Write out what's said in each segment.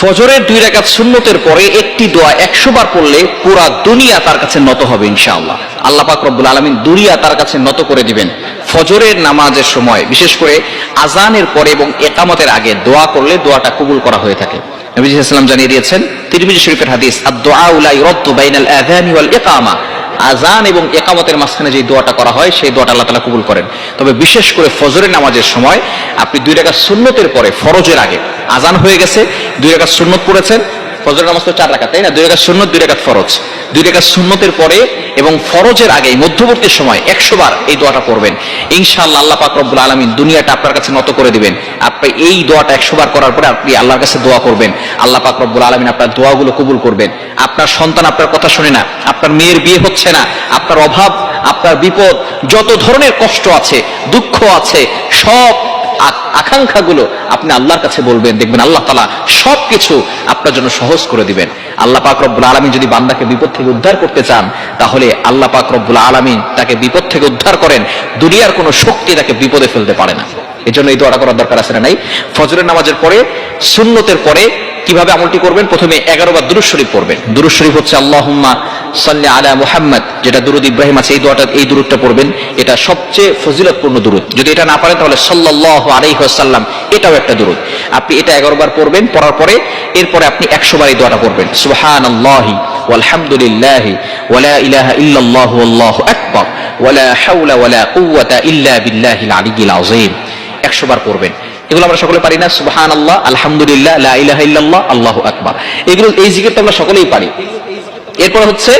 ফজরের দুই রাকাত সুন্নতের পরে একটি দোয়া একশো বার পড়লে পুরা দুনিয়া তার কাছে নত হবে ইনশাআল্লাহ। আল্লাহ পাক রব্বুল আলমিন দুনিয়া তার কাছে নত করে দিবেন। ফজরের নামাজের সময়, বিশেষ করে আজানের পরে এবং একামতের আগে দোয়া করলে দোয়াটা কবুল করা হয়ে থাকে। নবীজ ইসলাম জানিয়ে দিয়েছেন, তিরমিজি শরীফের হাদিস আদ দোয়া উলাই রদ্দ বাইনাল আযানি ওয়াল ইকামা। আজান এবং একামতের মাঝখানে যে দোয়াটা করা হয়, সেই দোয়াটা আল্লাহ তালা কবুল করেন। তবে বিশেষ করে ফজরের নামাজের সময় আপনি দুই টাকা সুন্নতের পরে, ফরজের আগে আজান হয়ে গেছে, দুই টাকা সুন্নত পড়েছেন ফজরের নামাজ তো চার রাখা তাই না? দুই রেখা শূন্য দুই রেখা ফরজ। দুই রেখা শূন্যতের পরে এবং ফরজের আগে, মধ্যবর্তী সময় একশো বার এই দোয়াটা করবেন ইনশাআল্লাহ আল্লাহ পাক রব্বুল আলমিন দুনিয়াটা আপনার কাছে নত করে দিবেন। আপনি এই দোয়াটা একশো বার করার পরে আপনি আল্লাহর কাছে দোয়া করবেন। আল্লাহ পাক রব্বুল আলমিন আপনার দোয়াগুলো কবুল করবেন। আপনার সন্তান আপনার কথা শুনে না, আপনার মেয়ের বিয়ে হচ্ছে না, আপনার অভাব, আপনার বিপদ, যত ধরনের কষ্ট আছে, দুঃখ আছে, সব আকাঙ্ক্ষাগুলো আপনি আল্লাহর কাছে বলবেন, দেখবেন আল্লাহ তালা সব কিছু আপনার জন্য সহজ করে দিবেন। আল্লাহ পাক রব্বুল আলমিন যদি বান্দাকে বিপদ থেকে উদ্ধার করতে চান, তাহলে আল্লাহ পাক রব্বুল আলমিন তাকে বিপদ থেকে উদ্ধার করেন, দুনিয়ার কোনো শক্তি তাকে বিপদে ফেলতে পারে না। এই জন্য এই দোয়াটা করার দরকার আছে না নাই? ফজরের নামাজের পরে, সুন্নতের পরে কীভাবে আমলটি করবেন? প্রথমে এগারো বার দুরুজ শরীফ পড়বেন। দুরুজ শরীফ হচ্ছে আল্লাহুম্মা সাল্লি আলা মুহাম্মদ, যেটা দুরুদ ইব্রাহিম আছে, এই দোয়াটা, এই দুরুদটা পড়বেন। এটা সবচেয়ে ফজিলতপূর্ণ দুরুদ। যদি এটা না পারেন, তাহলে সাল্লাল্লাহু আলাইহি ওয়াসাল্লাম, এটাও একটা দুরুদ। আপনি এটা এগারো বার পড়বেন, পড়ার পরে এরপরে আপনি একশো বার এই দোয়াটা পড়বেন। সুবহানাল্লাহি ওয়ালহামদুলিল্লাহি ওয়ালা ইলাহা ইল্লাল্লাহু আল্লাহু আকবার, ওয়ালা হাওলা ওয়ালা কুওয়াতা ইল্লা বিল্লাহিল আলিয়্যিল আযীম। একশো বার পড়বেন। এগুলো আমরা সকলে পারি না সুবহান আল্লাহ আলহামদুলিল্লাহ আল্লাহু আকবার। এগুলো, এই জিকির তো আমরা সকলেই পারি। এরপর হচ্ছে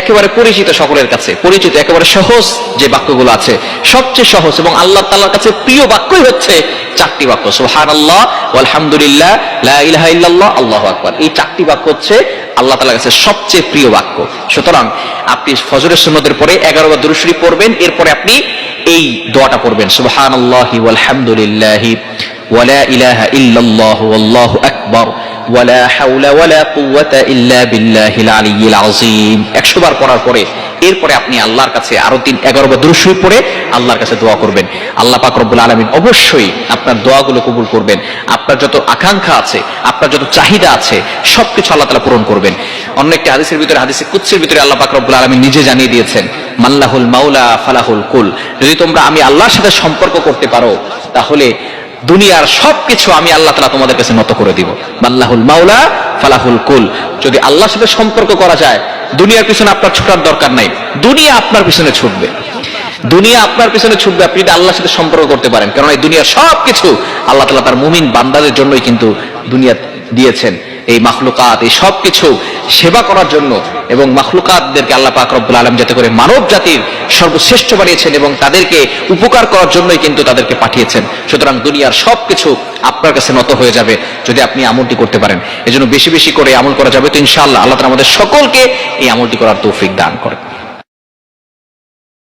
একেবারে পরিচিত সকলের কাছে, পরিচিত, একেবারে সহজ যে বাক্যগুলো আছে, সবচেয়ে সহজ এবং আল্লাহ তাআলার কাছে প্রিয় বাক্যই হচ্ছে চারটি বাক্য, সুবহানাল্লাহ আলহামদুলিল্লাহ লা ইলাহা ইল্লাল্লাহ, আল্লাহু আকবার। এই চারটি বাক্য হচ্ছে আল্লাহ তাআলার কাছে সবচেয়ে প্রিয় বাক্য। সুতরাং আপনি ফজরের সুন্নতের পরে এগারো বার দুরূদ শরীফ পড়বেন, এরপরে আপনি এই দোয়াটা পড়বেন। সুবহানাল্লাহি আলহামদুলিল্লাহি ওয়ালা ইলাহা ইল্লাল্লাহ আল্লাহু আকবার ওয়ালা হাওলা ওয়ালা কুওয়াতা ইল্লা বিল্লাহিল আলিয়্যিল আযীম। 100 বার পড়ার পরে এরপরে আপনি আল্লাহর কাছে আরও তিন, এগারো দুরূদ শরীফ পড়ে আল্লাহর কাছে দোয়া করবেন। আল্লাহ পাক রব্বুল আলামিন অবশ্যই আপনার দোয়াগুলো কবুল করবেন। আপনার যত আকাঙ্ক্ষা আছে, আপনার যত চাহিদা আছে, সবকিছু আল্লাহ তাআলা পূরণ করবেন। অন্য একটি হাদিসের ভিতরে হাদিসে কুদসির ভিতরে আল্লাহ পাক রব্বুল আলামিন নিজে জানিয়ে দিয়েছেন মাল্লাহুল মাওলা ফালাহুল কুল। যদি তোমরা আমি আল্লাহর সাথে সম্পর্ক করতে পারো, তাহলে দুনিয়ার সবকিছু আমি আল্লাহ তালা তোমাদের কাছে নত করে দিব। মাল্লাহুল মাওলা ফালাহুল কুল। যদি আল্লাহর সাথে সম্পর্ক করা যায় দুনিয়ার পিছনে আপনার ছুটার দরকার নাই। দুনিয়া আপনার পিছনে ছুটবে। দুনিয়া আপনার পিছনে ছুটবে, আপনি যদি আল্লাহর সাথে সম্পর্ক করতে পারেন। কারণ এই দুনিয়ার সবকিছু আল্লাহ তালা তার মুমিন বান্দাদের জন্যই কিন্তু দুনিয়া দিয়েছেন। এই মাখলুকাত, এই সব কিছু সেবা করার জন্য এবং মাখলুকাতদেরকে আল্লাহ পাক রব্বুল আলম যাতে করে মানব জাতির সর্বশ্রেষ্ঠ বানিয়েছেন এবং তাদেরকে উপকার করার জন্যই কিন্তু তাদেরকে পাঠিয়েছেন। সুতরাং দুনিয়ার সব কিছু আপনার কাছে নত হয়ে যাবে যদি আপনি আমলটি করতে পারেন। এজন্য বেশি বেশি করে আমল করা যাবে তো ইনশাআল্লাহ। আল্লাহ আমাদের সকলকে এই আমলটি করার তৌফিক দান করেন।